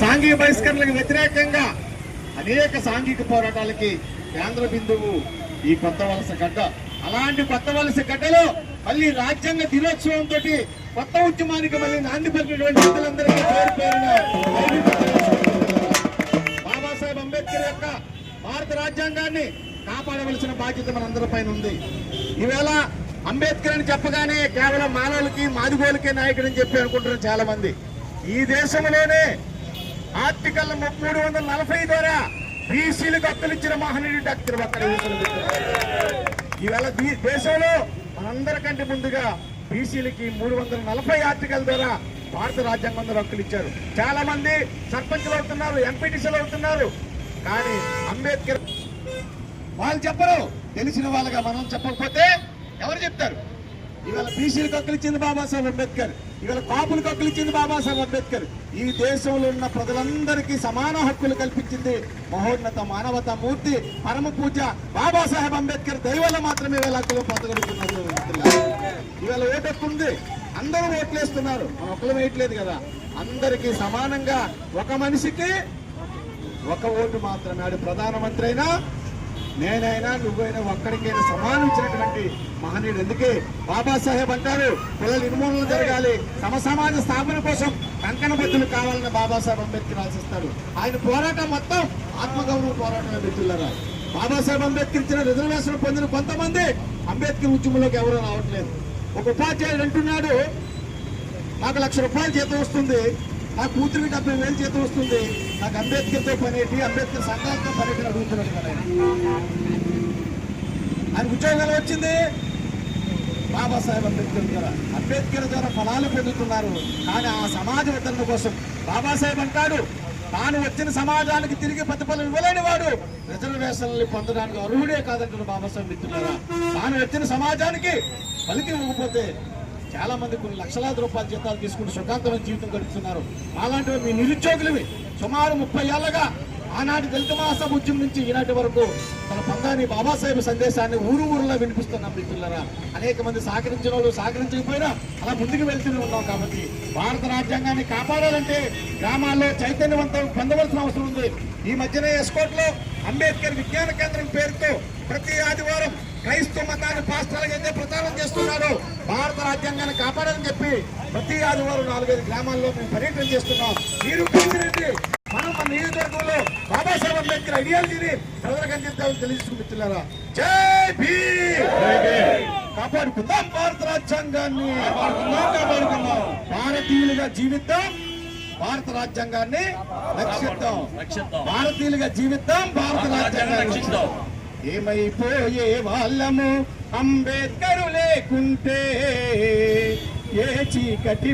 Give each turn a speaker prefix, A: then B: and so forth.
A: సాంఘిక బహిష్కరణలకు వ్యతిరేకంగా అనేక సాంఘిక పోరాటాలకి కేంద్ర బిందువు ఈ కొత్త వలస గడ్డ. అలాంటి కొత్త వలస గడ్డలో మళ్ళీ రాజ్యాంగ దినోత్సవం తోటి కొత్త ఉద్యమానికి మళ్ళీ నాంది పలికినటువంటి వ్యక్తులందరికీ పేరు పేరున బాబాసాహెబ్ అంబేద్కర్ యొక్క భారత రాజ్యాంగాన్ని కాపాడవలసిన బాధ్యత మనందరిపైన ఉంది. ఈవేళ అంబేద్కర్ అని చెప్పగానే కేవలం మానవులకి మాదిగోలకే నాయకుడు అని చెప్పి అనుకుంటున్నారు చాలా మంది ఈ దేశంలోనే ఆర్టికల్ మూడు వందల నలభై ద్వారా బీసీలకు హక్కులు ఇచ్చిన మహనీయుడు డాక్టర్ ఈవేళ దీ- దేశంలో మనందరికంటే ముందుగా బీసీలకి మూడు వందల నలభై ఆర్టికల్ ద్వారా భారత రాజ్యాంగంలో హక్కులు ఇచ్చారు. చాలా మంది సర్పంచులు అవుతున్నారు ఎంపీటీసీలు అవుతున్నారు. కానీ అంబేద్కర్ వాళ్ళు చెప్పరు. తెలిసిన వాళ్ళగా మనం చెప్పకపోతే ఎవరు చెప్తారు? ఇవాళ బీసీలకు హక్కులు ఇచ్చింది బాబాసాహెబ్ అంబేద్కర్. ఇవాళ కాపులకు హక్కులు ఇచ్చింది బాబాసాహెబ్ అంబేద్కర్. ఈ దేశంలో ఉన్న ప్రజలందరికీ సమాన హక్కులు కల్పించింది మహోన్నత మానవత మూర్తి పరమ పూజ బాబాసాహెబ్ అంబేద్కర్. దయ మాత్రమే ఇవాళ హక్కులు పొందగలుగుతున్నారు ఇవాళ ఓటు ఉంది అందరూ ఓట్లేస్తున్నారు. మనం ఒక్కరు వేయట్లేదు కదా. అందరికీ సమానంగా ఒక మనిషికి ఒక ఓటు మాత్రమే. ఆడు ప్రధానమంత్రి అయినా నేనైనా నువ్వైనా ఒక్కడికైనా సమానం ఇచ్చినటువంటి మహనీయుడు. ఎందుకే బాబాసాహెబ్ అంటారు పిల్లలు నిర్మూలన జరగాలి. సమసమాజ స్థాపన కోసం కంకణబద్దులు కావాలని బాబాసాహెబ్ అంబేద్కర్ ఆశిస్తాడు. ఆయన పోరాటం మొత్తం ఆత్మగౌరవ పోరాటమే మిత్రులరా బాబాసాహెబ్ అంబేద్కర్ ఇచ్చిన రిజర్వేషన్ పొందిన కొంతమంది అంబేద్కర్ ఉద్యమంలోకి ఎవరూ రావట్లేదు. ఒక ఉపాధ్యాయుడు అంటున్నాడు నాకు లక్ష రూపాయలు జీతం వస్తుంది. నా కూతురికి డెబ్బై వేలు జీతం వస్తుంది. నాకు అంబేద్కర్తో పనేటి అంబేద్కర్ సంఘాలతో పనేటి అడుగుతున్నాడు కదా ఆయన. ఉద్యోగాలు వచ్చింది. బాబాసాహెబ్ అంబేద్కర్ ద్వారా అంబేద్కర్ ద్వారా ఫలాలు పొందుతున్నారు. కానీ ఆ సమాజ వితరణ కోసం బాబాసాహెబ్ అంటాడు తాను వచ్చిన సమాజానికి తిరిగి ప్రతిఫలం ఇవ్వలేని వాడు. రిజర్వేషన్లు పొందడానికి అర్హుడే కాదంటాడు బాబాసాహెబ్ మిత్రులారా. తాను వచ్చిన సమాజానికి ఫలితం ఇవ్వకపోతే చాలా మంది కొన్ని లక్షలాది రూపాయల జీతాలు తీసుకుంటూ సుఖాంతమైన జీవితం గడుపుతున్నారు. అలాంటివి మీ నిరుద్యోగులవి. సుమారు ముప్పై ఏళ్ళగా ఆనాటి దళిత మహాసభ ఉద్యమం నుంచి ఈనాటి వరకు తన పందాని బాబాసాహెబ్ సందేశాన్ని ఊరు ఊరులో వినిపిస్తున్నాం మిత్రులరా అనేక మంది సహకరించిన వాళ్ళు సహకరించకపోయినా అలా ముందుకు వెళ్తూనే ఉన్నాం కాబట్టి భారత రాజ్యాంగాన్ని కాపాడాలంటే గ్రామాల్లో చైతన్యవంతం పొందవలసిన అవసరం ఉంది. ఈ మధ్యనే ఎస్కోట్లో అంబేద్కర్ విజ్ఞాన కేంద్రం పేరుతో ప్రతి ఆదివారం మతాన్ని పాస్టర్లు అయితే ప్రచారం చేస్తున్నారు. భారత రాజ్యాంగాన్ని కాపాడాలని చెప్పి ప్రతి ఆదివారం నాలుగైదు గ్రామాల్లో మేము పర్యటన చేస్తున్నాం. మీరు రండి మనం మన నియోజకవర్గంలో బాబాసాహెబ్ అంబేద్కర్ ఐడియాలజీని ప్రజలకు అందిద్దామని తెలుసుకుంటున్నారా జై భీమ్ కాపాడుకుందాం భారత రాజ్యాంగాన్ని. కాపాడుకుందాం భారతీయులుగా జీవిద్దాం భారత రాజ్యాంగాన్ని రక్షిద్దాం. భారతీయులుగా జీవిద్దాం భారత రాజ్యాంగాన్ని రక్షిద్దాం. ఏమైపోయే వాళ్ళము? అంబేద్కరు లేకుంటే ఏ చీకటి